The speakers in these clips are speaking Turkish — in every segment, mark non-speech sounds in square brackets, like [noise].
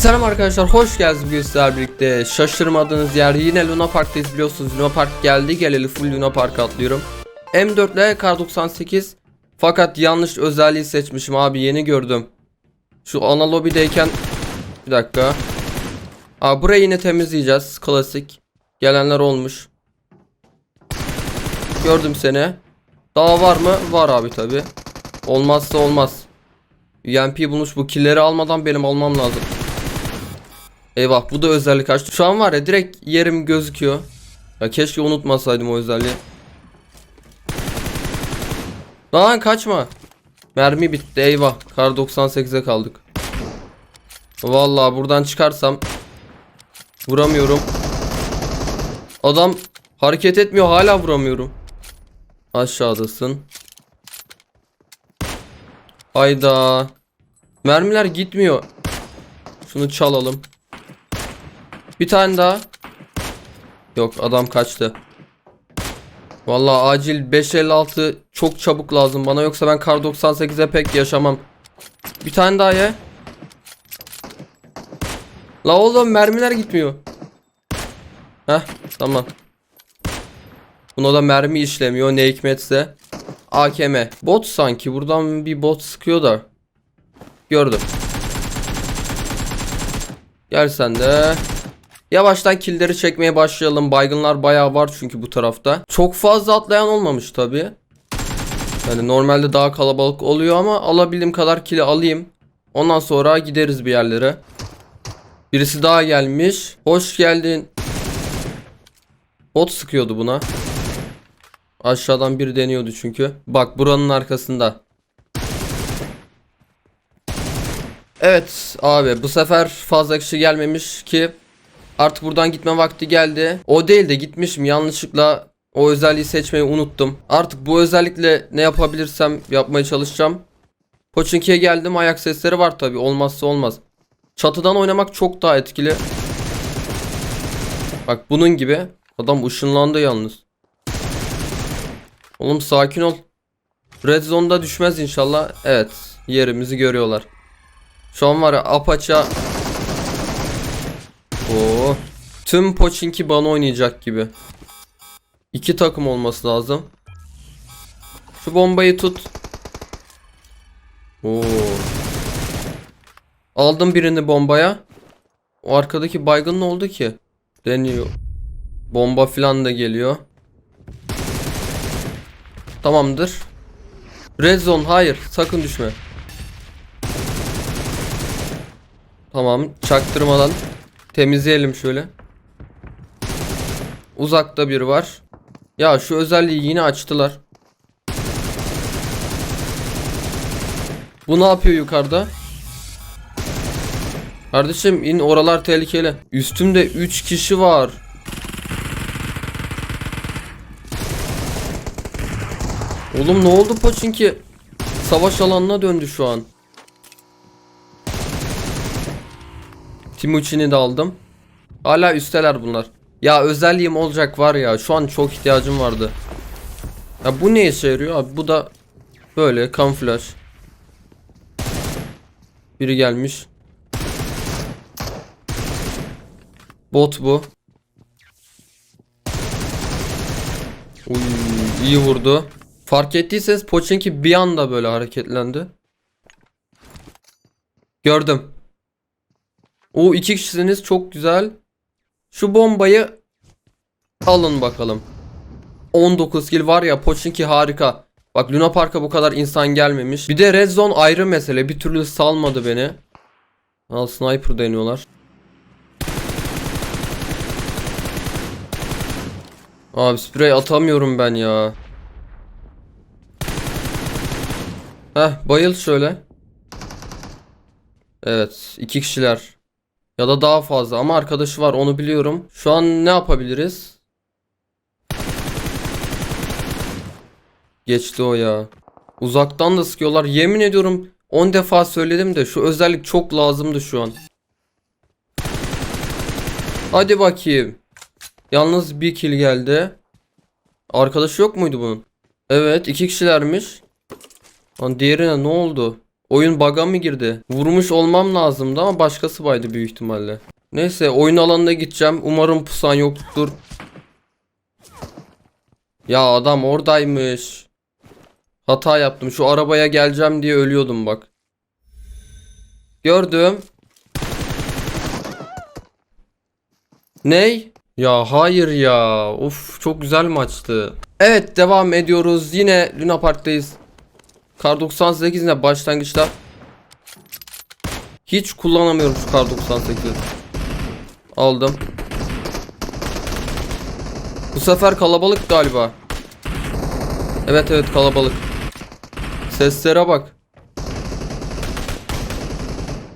Selam arkadaşlar hoş geldiniz bugün sizlerle birlikte. Şaşırmadığınız yer yine Luna Park'tayız biliyorsunuz. Luna Park geldi geleli full Luna Park atlıyorum. M4 ile Kar 98 fakat yanlış özelliği seçmişim abi yeni gördüm. Şu ana lobideyken bir dakika. Abi burayı yine temizleyeceğiz klasik gelenler olmuş. Gördüm seni. Daha var mı? Var abi tabi Olmazsa olmaz. UMP bulmuş bu killeri almadan benim almam lazım Eyvah bu da özellik açtı. Şu an var ya direkt yerim gözüküyor. Ya keşke unutmasaydım o özelliği. Lan kaçma. Mermi bitti eyvah. Kar 98'e kaldık. Vallahi buradan çıkarsam vuramıyorum. Adam hareket etmiyor hala vuramıyorum. Aşağıdasın. Hayda. Mermiler gitmiyor. Şunu çalalım. Bir tane daha. Yok adam kaçtı. Vallahi acil 556 çok çabuk lazım bana yoksa ben kar 98'e pek yaşamam. Bir tane daha ye. La oğlum mermiler gitmiyor. Heh tamam. Buna da mermi işlemiyor ne hikmetse. AKM. Bot sanki buradan bir bot sıkıyor da. Gördüm. Gel sen de. Yavaştan killeri çekmeye başlayalım. Baygınlar bayağı var çünkü bu tarafta. Çok fazla atlayan olmamış tabi. Yani normalde daha kalabalık oluyor ama alabildiğim kadar kili alayım. Ondan sonra gideriz bir yerlere. Birisi daha gelmiş. Hoş geldin. Bot sıkıyordu buna. Aşağıdan biri deniyordu çünkü. Bak buranın arkasında. Evet abi bu sefer fazla kişi gelmemiş ki Artık buradan gitme vakti geldi. O değil de gitmişim yanlışlıkla o özelliği seçmeyi unuttum. Artık bu özellikle ne yapabilirsem yapmaya çalışacağım. Pochinki'ye geldim ayak sesleri var tabi olmazsa olmaz. Çatıdan oynamak çok daha etkili. Bak bunun gibi. Adam ışınlandı yalnız. Oğlum sakin ol. Red Zone'da düşmez inşallah. Evet yerimizi görüyorlar. Şu an var ya apaça Oo. Tüm Pochinki bana oynayacak gibi. İki takım olması lazım. Şu bombayı tut. Oo. Aldım birini bombaya. O arkadaki baygın ne oldu ki? Deniyor. Bomba falan da geliyor. Tamamdır. Red zone hayır sakın düşme. Tamam çaktırmadan Temizleyelim şöyle. Uzakta biri var. Ya şu özelliği yine açtılar. Bu ne yapıyor yukarıda? Kardeşim in oralar tehlikeli. Üstümde 3 kişi var. Oğlum ne oldu Paçinki? Savaş alanına döndü şu an. Timuçin'i de aldım. Hala üsteler bunlar. Ya özelliğim olacak var ya. Şu an çok ihtiyacım vardı. Ya bu ne işe yarıyor abi? Bu da böyle kamuflaj. Biri gelmiş. Bot bu. Uy, iyi vurdu. Fark ettiyseniz Pochinki bir anda böyle hareketlendi. Gördüm. O iki kişisiniz çok güzel. Şu bombayı alın bakalım. 19 kill var ya Pochinki harika. Bak Luna Park'a bu kadar insan gelmemiş. Bir de Red Zone ayrı mesele. Bir türlü salmadı beni. Al sniper deniyorlar. Abi sprey atamıyorum ben ya. Heh bayıl şöyle. Evet iki kişiler. Ya da daha fazla ama arkadaşı var onu biliyorum. Şu an ne yapabiliriz? Geçti o ya. Uzaktan da sıkıyorlar. Yemin ediyorum 10 defa söyledim de şu özellik çok lazımdı şu an. Hadi bakayım. Yalnız bir kill geldi. Arkadaşı yok muydu bunun? Evet iki kişilermiş. Lan diğerine ne oldu? Oyun bug'a mı girdi? Vurmuş olmam lazımdı ama başkası baydı büyük ihtimalle. Neyse oyun alanına gideceğim. Umarım pusan yoktur. Ya adam oradaymış. Hata yaptım. Şu arabaya geleceğim diye ölüyordum bak. Gördüm. Ney? Ya hayır ya. Of çok güzel maçtı. Evet devam ediyoruz. Yine Luna Park'tayız. Kar 98 ne başlangıçta. Hiç kullanamıyorum şu Kar 98'i. Aldım. Bu sefer kalabalık galiba. Evet evet kalabalık. Seslere bak.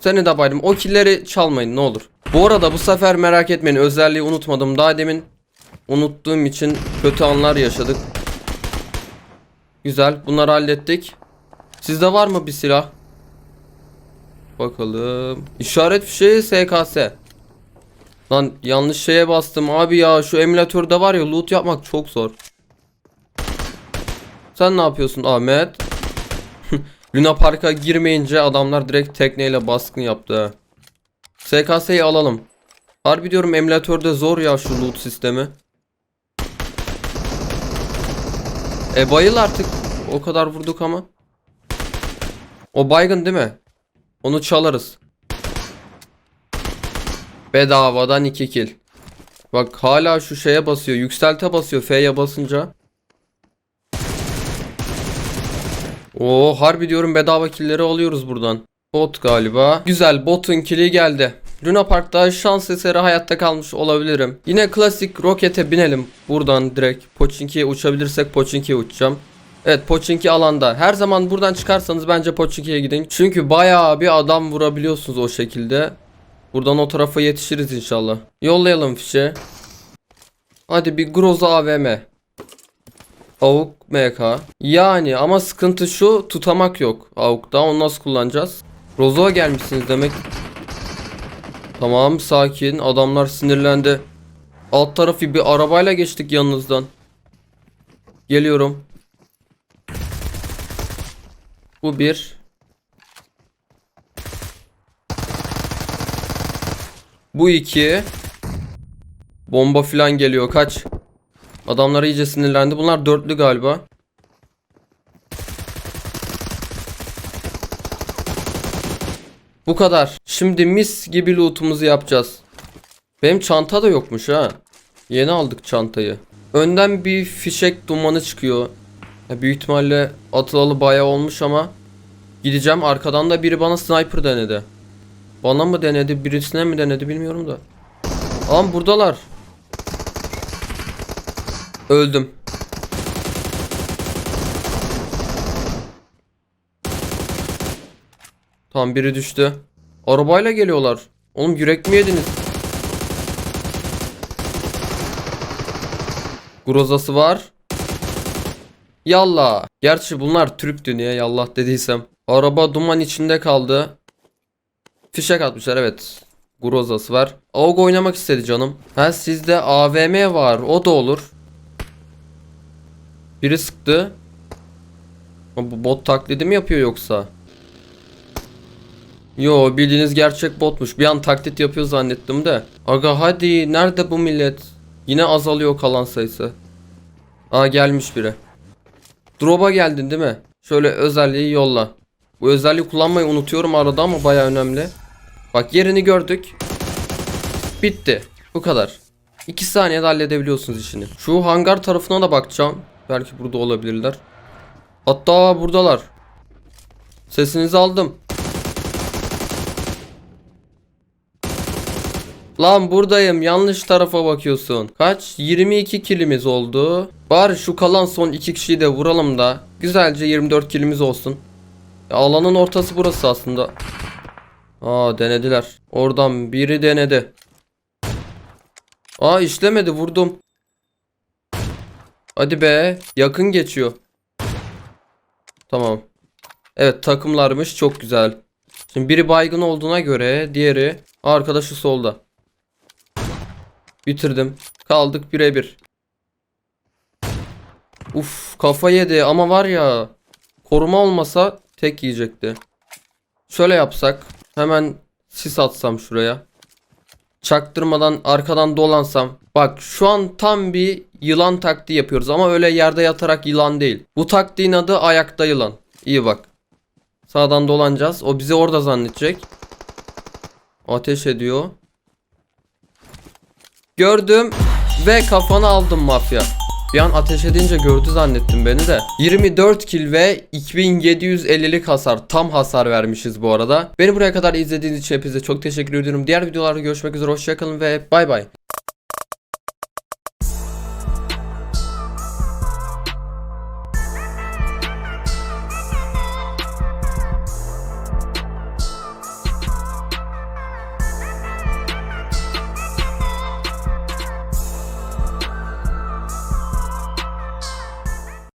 Seni de baydım. O killeri çalmayın ne olur. Bu arada bu sefer merak etmeyin özelliği unutmadım. Daha demin unuttuğum için kötü anlar yaşadık. Güzel. Bunları hallettik. Sizde var mı bir silah? Bakalım. İşaret fişeği SKS. Lan yanlış şeye bastım abi ya. Şu emülatörde var ya loot yapmak çok zor. Sen ne yapıyorsun Ahmet? [laughs] Luna Park'a girmeyince adamlar direkt tekneyle baskın yaptı. SKS'yi alalım. Harbi diyorum emülatörde zor ya şu loot sistemi. E bayıl artık. O kadar vurduk ama. O baygın değil mi? Onu çalarız. Bedavadan 2 kill. Bak hala şu şeye basıyor. Yükselte basıyor F'ye basınca. Oo harbi diyorum bedava killleri alıyoruz buradan. Bot galiba. Güzel botun killi geldi. Luna Park'ta şans eseri hayatta kalmış olabilirim. Yine klasik rokete binelim. Buradan direkt Pochinki'ye uçabilirsek Pochinki'ye uçacağım. Evet Pochinki alanda. Her zaman buradan çıkarsanız bence Pochinki'ye gidin. Çünkü bayağı bir adam vurabiliyorsunuz o şekilde. Buradan o tarafa yetişiriz inşallah. Yollayalım fişe. Hadi bir Groza AVM. Avuk MK. Yani ama sıkıntı şu tutamak yok. Avuk'ta onu nasıl kullanacağız? Rozo'ya gelmişsiniz demek. Tamam sakin adamlar sinirlendi. Alt tarafı bir arabayla geçtik yanınızdan. Geliyorum. Bu bir. Bu iki. Bomba filan geliyor kaç. Adamlar iyice sinirlendi. Bunlar dörtlü galiba. Bu kadar. Şimdi mis gibi lootumuzu yapacağız. Benim çanta da yokmuş ha. Yeni aldık çantayı. Önden bir fişek dumanı çıkıyor. Ya büyük ihtimalle atılalı bayağı olmuş ama gideceğim. Arkadan da biri bana sniper denedi. Bana mı denedi, birisine mi denedi bilmiyorum da. Lan buradalar. Öldüm. Tamam biri düştü. Arabayla geliyorlar. Oğlum yürek mi yediniz? Grozası var. Yallah. Gerçi bunlar Türktü niye yallah dediysem. Araba duman içinde kaldı. Fişek atmışlar evet. Grozası var. AUG oynamak istedi canım. Ha sizde AVM var. O da olur. Biri sıktı. Bu bot taklidi mi yapıyor yoksa? Yo bildiğiniz gerçek botmuş. Bir an taklit yapıyor zannettim de. Aga hadi nerede bu millet? Yine azalıyor kalan sayısı. Aa gelmiş biri. Drop'a geldin değil mi? Şöyle özelliği yolla. Bu özelliği kullanmayı unutuyorum arada ama baya önemli. Bak yerini gördük. Bitti. Bu kadar. 2 saniyede halledebiliyorsunuz işini. Şu hangar tarafına da bakacağım. Belki burada olabilirler. Hatta buradalar. Sesinizi aldım. Lan buradayım. Yanlış tarafa bakıyorsun. Kaç? 22 kilimiz oldu. Bari şu kalan son 2 kişiyi de vuralım da. Güzelce 24 kilimiz olsun. Ya alanın ortası burası aslında. Aa denediler. Oradan biri denedi. Aa işlemedi vurdum. Hadi be yakın geçiyor. Tamam. Evet takımlarmış çok güzel. Şimdi biri baygın olduğuna göre diğeri arkadaşı solda. Bitirdim. Kaldık birebir. Uf kafa yedi ama var ya koruma olmasa tek yiyecekti. Şöyle yapsak. Hemen sis atsam şuraya. Çaktırmadan arkadan dolansam. Bak şu an tam bir yılan taktiği yapıyoruz ama öyle yerde yatarak yılan değil. Bu taktiğin adı ayakta yılan. İyi bak. Sağdan dolanacağız. O bizi orada zannedecek. Ateş ediyor. Gördüm ve kafanı aldım mafya. Bir an ateş edince gördü zannettim beni de. 24 kill ve 2750'lik hasar. Tam hasar vermişiz bu arada. Beni buraya kadar izlediğiniz için hepinize çok teşekkür ediyorum. Diğer videolarda görüşmek üzere. Hoşçakalın ve bay bay.